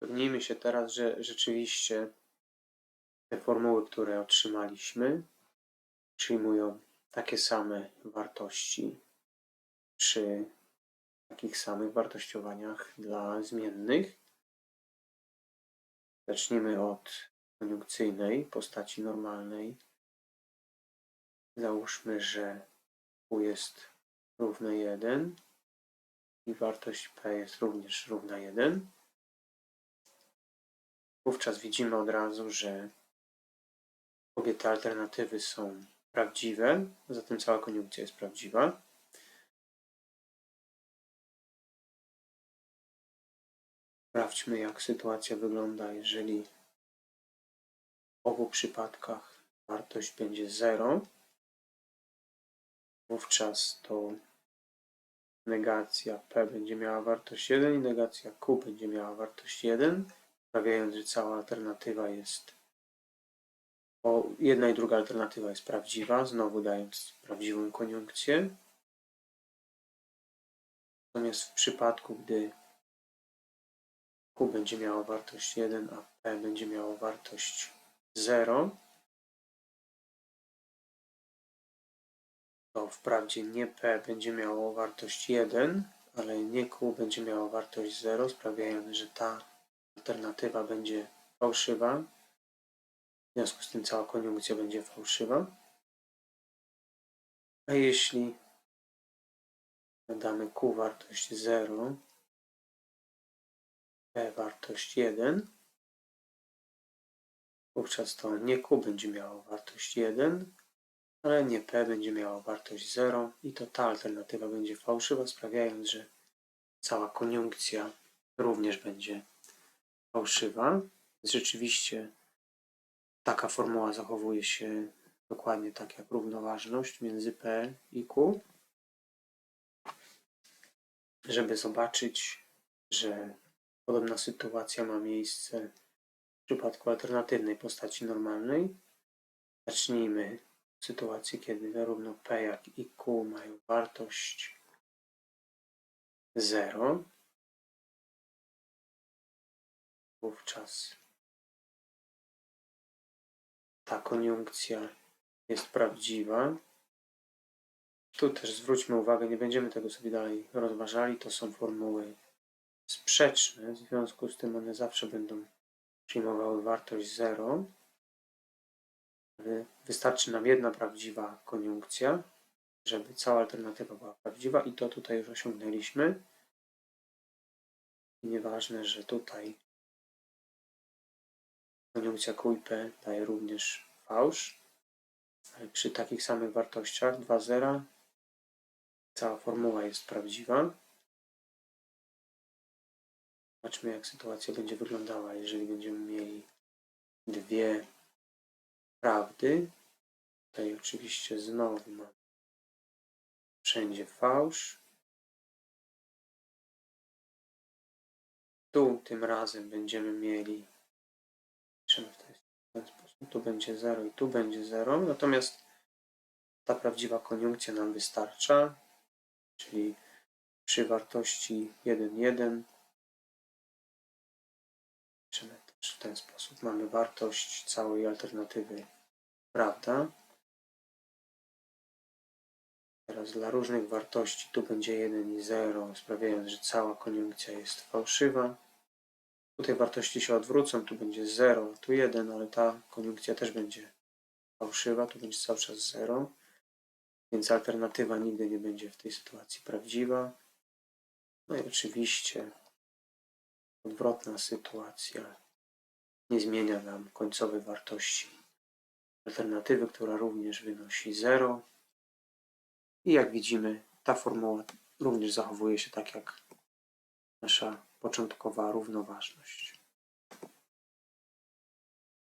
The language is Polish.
Upewnijmy się teraz, że rzeczywiście te formuły, które otrzymaliśmy, przyjmują takie same wartości przy takich samych wartościowaniach dla zmiennych. Zacznijmy od koniunkcyjnej postaci normalnej. Załóżmy, że Q jest równe 1 i wartość P jest również równa 1. Wówczas widzimy od razu, że obie te alternatywy są prawdziwe, zatem cała koniunkcja jest prawdziwa. Sprawdźmy, jak sytuacja wygląda, jeżeli w obu przypadkach wartość będzie 0. Wówczas to negacja P będzie miała wartość 1 i negacja Q będzie miała wartość 1, sprawiając, że cała alternatywa jest o, jedna i druga alternatywa jest prawdziwa, znowu dając prawdziwą koniunkcję. Natomiast w przypadku, gdy Q będzie miało wartość 1, a P będzie miało wartość 0, to wprawdzie nie P będzie miało wartość 1, ale nie Q będzie miało wartość 0, sprawiając, że ta alternatywa będzie fałszywa. W związku z tym cała koniunkcja będzie fałszywa. A jeśli damy Q wartość 0, P wartość 1, wówczas to nie Q będzie miało wartość 1, ale nie P będzie miało wartość 0 i to ta alternatywa będzie fałszywa, sprawiając, że cała koniunkcja również będzie fałszywa. Rzeczywiście taka formuła zachowuje się dokładnie tak jak równoważność między P i Q. Żeby zobaczyć, że podobna sytuacja ma miejsce w przypadku alternatywnej postaci normalnej, zacznijmy w sytuacji, kiedy zarówno P jak i Q mają wartość 0. Wówczas ta koniunkcja jest prawdziwa. Tu też zwróćmy uwagę, nie będziemy tego sobie dalej rozważali. To są formuły sprzeczne, w związku z tym one zawsze będą przyjmowały wartość 0. Wystarczy nam jedna prawdziwa koniunkcja, żeby cała alternatywa była prawdziwa i to tutaj już osiągnęliśmy. Nieważne, że tutaj koniunkcja Q i P daje również fałsz, ale przy takich samych wartościach 2 zera cała formuła jest prawdziwa. Zobaczmy, jak sytuacja będzie wyglądała, jeżeli będziemy mieli dwie prawdy. Tutaj oczywiście znowu mam wszędzie fałsz. Tu tym razem będziemy mieli piszemy w ten, sposób. Tu będzie 0 i tu będzie 0. Natomiast ta prawdziwa koniunkcja nam wystarcza, czyli przy wartości 1, 1 piszemy też w ten sposób. Mamy wartość całej alternatywy prawda. Teraz dla różnych wartości tu będzie 1 i 0, sprawiając, że cała koniunkcja jest fałszywa. Tutaj wartości się odwrócą, tu będzie 0, tu 1, ale ta koniunkcja też będzie fałszywa, tu będzie cały czas 0, więc alternatywa nigdy nie będzie w tej sytuacji prawdziwa. No i oczywiście odwrotna sytuacja nie zmienia nam końcowej wartości alternatywy, która również wynosi 0. I jak widzimy, ta formuła również zachowuje się tak jak nasza początkowa równoważność.